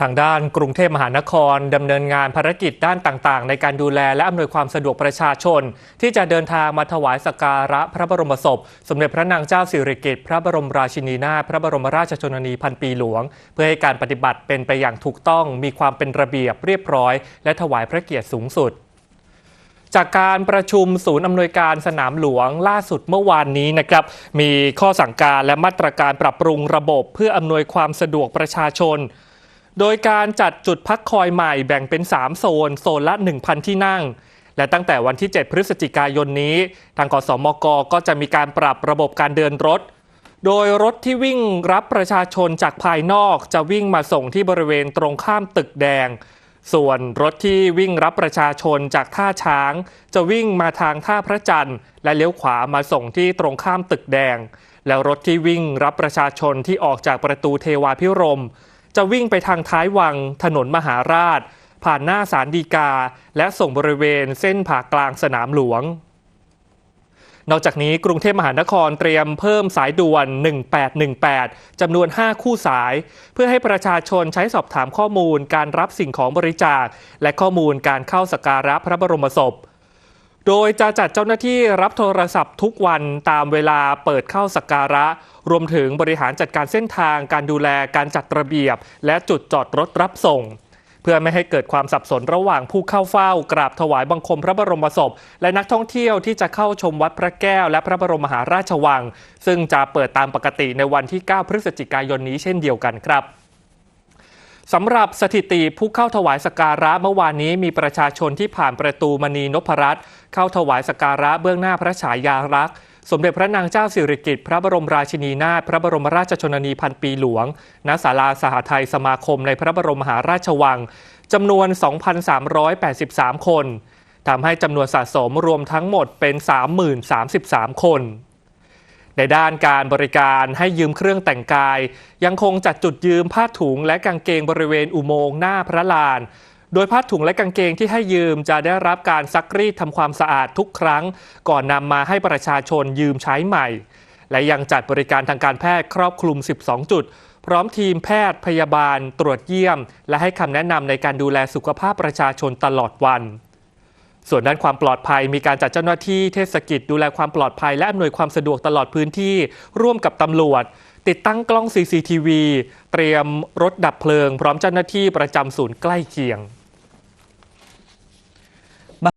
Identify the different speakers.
Speaker 1: ทางด้านกรุงเทพมหานครดำเนินงานภารกิจด้านต่างๆ ในการดูแลและอำนวยความสะดวกประชาชน ที่จะเดินทางมาถวายสักการะพระบรมศพ สมเด็จพระนางเจ้าสิริกิติ์พระบรมราชินีนาถพระบรมราชชนนีพันปีหลวง เพื่อให้การปฏิบัติเป็นไปอย่างถูกต้องมีความเป็นระเบียบเรียบร้อย และถวายพระเกียรติสูงสุดจากการประชุมศูนย์อำนวยการสนามหลวงล่าสุดเมื่อวานนี้นะครับ มีข้อสั่งการและมาตรการปรับปรุงระบบเพื่ออำนวยความสะดวกประชาชน โดยการจัดจุดพักคอยใหม่แบ่งเป็น 3 โซน โซนละ 1,000 ที่นั่ง และตั้งแต่วันที่ 7 พฤศจิกายนนี้ ทางกสมกก็จะมีการปรับระบบการเดินรถ โดยรถที่วิ่งรับประชาชนจากภายนอกจะวิ่งมาส่งที่บริเวณตรงข้ามตึกแดง ส่วนรถที่วิ่งรับประชาชนจากท่าช้าง จะวิ่งมาทางท่าพระจันทร์ และเลี้ยวขวามาส่งที่ตรงข้ามตึกแดง แล้วรถที่วิ่งรับประชาชนที่ออกจากประตูเทวาพิรม จะวิ่งไปทางท้ายวังถนนมหาราช ผ่านหน้าสารดีกา และส่งบริเวณเส้นผ่ากลางสนามหลวง นอกจากนี้กรุงเทพมหานครเตรียมเพิ่มสายด่วน 1818 จำนวน 5 คู่สาย เพื่อให้ประชาชนใช้สอบถามข้อมูลการรับสิ่งของบริจาค และข้อมูลการเข้าสักการะพระบรมศพ โดยจะจัดเจ้าหน้าที่รับโทรศัพท์ทุกวันตามเวลาเปิดเข้าสักการะ รวมถึงบริหารจัดการเส้นทางการดูแลการจัดระเบียบ และจุดจอดรถรับส่ง เพื่อไม่ให้เกิดความสับสนระหว่างผู้เข้าเฝ้ากราบถวายบังคมพระบรมศพ และนักท่องเที่ยวที่จะเข้าชมวัดพระแก้วและพระบรมมหาราชวัง ซึ่งจะเปิดตามปกติในวันที่ 9 พฤศจิกายนนี้เช่นเดียวกันครับ สำหรับสถิติผู้เข้าถวายสการะเมื่อวานนี้มีประชาชนที่ผ่านประตูมณีนพรัตน์เข้าถวายสการะเบื้องหน้าพระฉายาลักษณ์สมเด็จพระนางเจ้าสิริกิติ์พระบรมราชินีนาถพระบรมราชชนนีพันปีหลวง ณศาลาสหไทยสมาคมในพระบรมมหาราชวังจำนวน 2,383 คนทำให้จำนวนสะสมรวมทั้งหมดเป็น 30,033 คน ในด้านการบริการให้ยืมเครื่องแต่งกาย ยังคงจัดจุดยืมผ้าถุงและกางเกงบริเวณอุโมงค์หน้าพระลาน โดยผ้าถุงและกางเกงที่ให้ยืมจะได้รับการซักรีดทำความสะอาดทุกครั้ง ก่อนนำมาให้ประชาชนยืมใช้ใหม่ และยังจัดบริการทางการแพทย์ครอบคลุม 12 จุด พร้อมทีมแพทย์พยาบาล ตรวจเยี่ยม และให้คำแนะนำในการดูแลสุขภาพประชาชนตลอดวัน ส่วนด้านความปลอดภัยมีการจัดเจ้าหน้าที่เทศกิจดูแลความปลอดภัย และอำนวยความสะดวกตลอดพื้นที่ร่วมกับตำรวจ ติดตั้งกล้อง CCTV เตรียมรถดับเพลิง พร้อมเจ้าหน้าที่ประจำศูนย์ใกล้เคียง